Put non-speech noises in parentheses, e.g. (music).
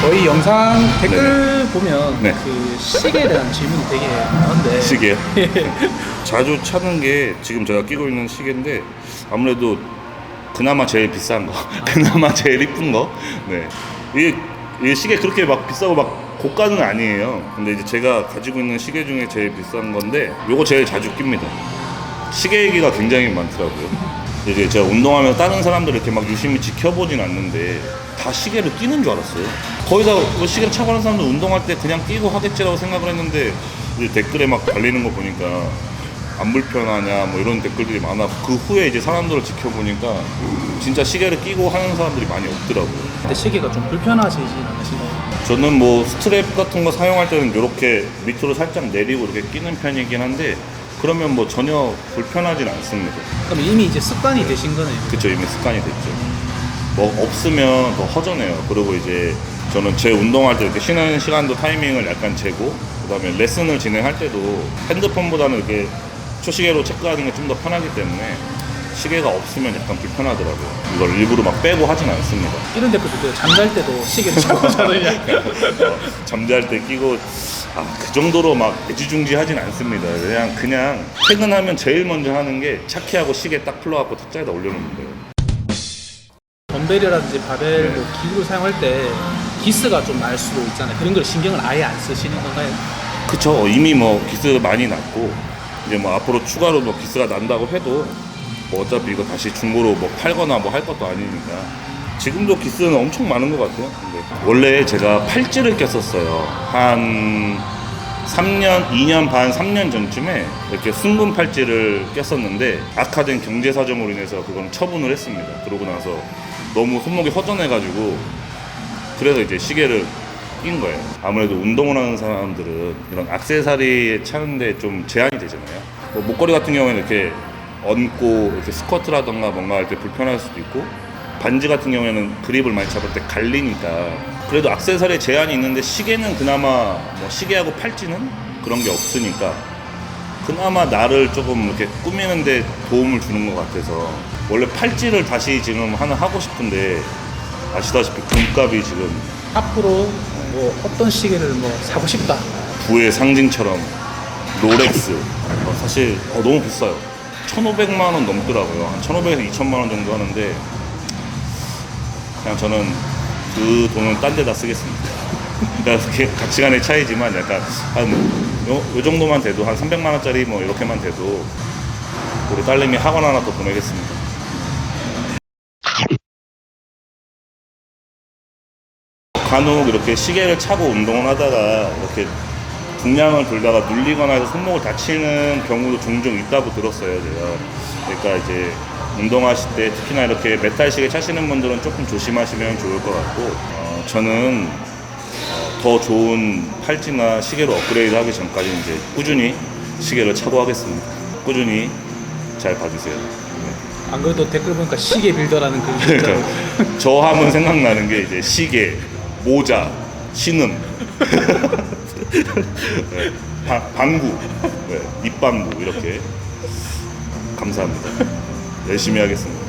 저희 영상 댓글 보면 네. 그 시계에 대한 질문이 되게 많은데 시계요? (laughs) 자주 찾는 게 지금 제가 끼고 있는 시계인데 아무래도 그나마 제일 비싼 거, (laughs) 그나마 제일 이쁜 거. 네. 이게, 이게 시계 그렇게 막 비싸고 막 고가는 아니에요. 근데 이제 제가 가지고 있는 시계 중에 제일 비싼 건데 요거 제일 자주 낍니다. 시계 얘기가 굉장히 많더라고요. 이제 제가 운동하면서 다른 사람들 이렇게 막 유심히 지켜보진 않는데 다 시계를 끼는 줄 알았어요. 거의 다 뭐 시계를 차고 하는 사람들 운동할 때 그냥 끼고 하겠지라고 생각을 했는데 이제 댓글에 막 달리는 거 보니까 안 불편하냐 뭐 이런 댓글들이 많아. 그 후에 이제 사람들을 지켜보니까 진짜 시계를 끼고 하는 사람들이 많이 없더라고요. 근데 시계가 좀 불편하시진 않으신가요? 저는 뭐 스트랩 같은 거 사용할 때는 이렇게 밑으로 살짝 내리고 이렇게 끼는 편이긴 한데 그러면 뭐 전혀 불편하진 않습니다. 그럼 이미 이제 습관이 되신 거네요. 그쵸 이미 습관이 됐죠. 뭐 없으면 더 허전해요. 그리고 이제 저는 제 운동할 때 이렇게 쉬는 시간도 타이밍을 약간 재고 그다음에 레슨을 진행할 때도 핸드폰보다는 이렇게 초시계로 체크하는 게 좀 더 편하기 때문에 시계가 없으면 약간 불편하더라고요. 이걸 일부러 막 빼고 하진 않습니다. 이런 댓글도 잠잘 때도 시계를 (laughs) 차고 자느냐 (laughs) 어, 잠잘 때 끼고 아, 그 정도로 막 애지중지하진 않습니다. 그냥 그냥 퇴근하면 제일 먼저 하는 게 차키하고 시계 딱 풀러갖고 탁자에다 올려놓는 거예요. 덤벨이라든지 바벨 네. 뭐 기구를 사용할 때 기스가 좀 날 수도 있잖아요. 그런 걸 신경을 아예 안 쓰시는 건가요? 그쵸 이미 뭐 기스 많이 났고 이제 뭐 앞으로 추가로 뭐 기스가 난다고 해도 뭐 어차피 이거 다시 중고로 뭐 팔거나 뭐 할 것도 아니니까 지금도 기스는 엄청 많은 것 같아요 근데 원래 제가 팔찌를 꼈었어요 한 3년 2년 반 3년 전쯤에 이렇게 순금 팔찌를 꼈었는데 악화된 경제 사정으로 인해서 그건 처분을 했습니다 그러고 나서 너무 손목이 허전해가지고 그래서 이제 시계를 낀 거예요. 아무래도 운동을 하는 사람들은 이런 악세사리 차는 데 좀 제한이 되잖아요. 뭐 목걸이 같은 경우에는 이렇게 얹고 이렇게 스쿼트라던가 뭔가 할 때 불편할 수도 있고 반지 같은 경우에는 그립을 많이 잡을 때 갈리니까. 그래도 악세사리에 제한이 있는데 시계는 그나마 뭐 시계하고 팔찌는 그런 게 없으니까 그나마 나를 조금 이렇게 꾸미는데 도움을 주는 것 같아서 원래 팔찌를 다시 지금 하나 하고 싶은데 아시다시피 금값이 지금 앞으로 뭐 어떤 시계를 뭐 사고 싶다. 부의 상징처럼 롤렉스. 어, 사실 어, 너무 비싸요. 1,500만 원 넘더라고요. 한 1,500에서 2,000만 원 정도 하는데 그냥 저는 그 돈은 딴 데다 쓰겠습니다. (laughs) 그러니까 그게 가치관의 차이지만 약간 한 요, 요 정도만 돼도 한 300만 원짜리 뭐 이렇게만 돼도 우리 딸내미 학원 하나 더 보내겠습니다. 간혹 이렇게 시계를 차고 운동을 하다가 이렇게 중량을 돌다가 눌리거나 해서 손목을 다치는 경우도 종종 있다고 들었어요, 제가. 그러니까 이제 운동하실 때 특히나 이렇게 메탈 시계 차시는 분들은 조금 조심하시면 좋을 것 같고, 어, 저는 어, 더 좋은 팔찌나 시계로 업그레이드 하기 전까지 이제 꾸준히 시계를 차고 하겠습니다. 꾸준히 잘 봐주세요. 네. 안 그래도 댓글 보니까 시계 빌더라는 글이 있더라고요. 그러니까 (laughs) 저 하면 생각나는 게 이제 시계, 모자, 신음, (laughs) 네, 바- 방구, 네, 입방구. 이렇게. 감사합니다. 열심히 하겠습니다.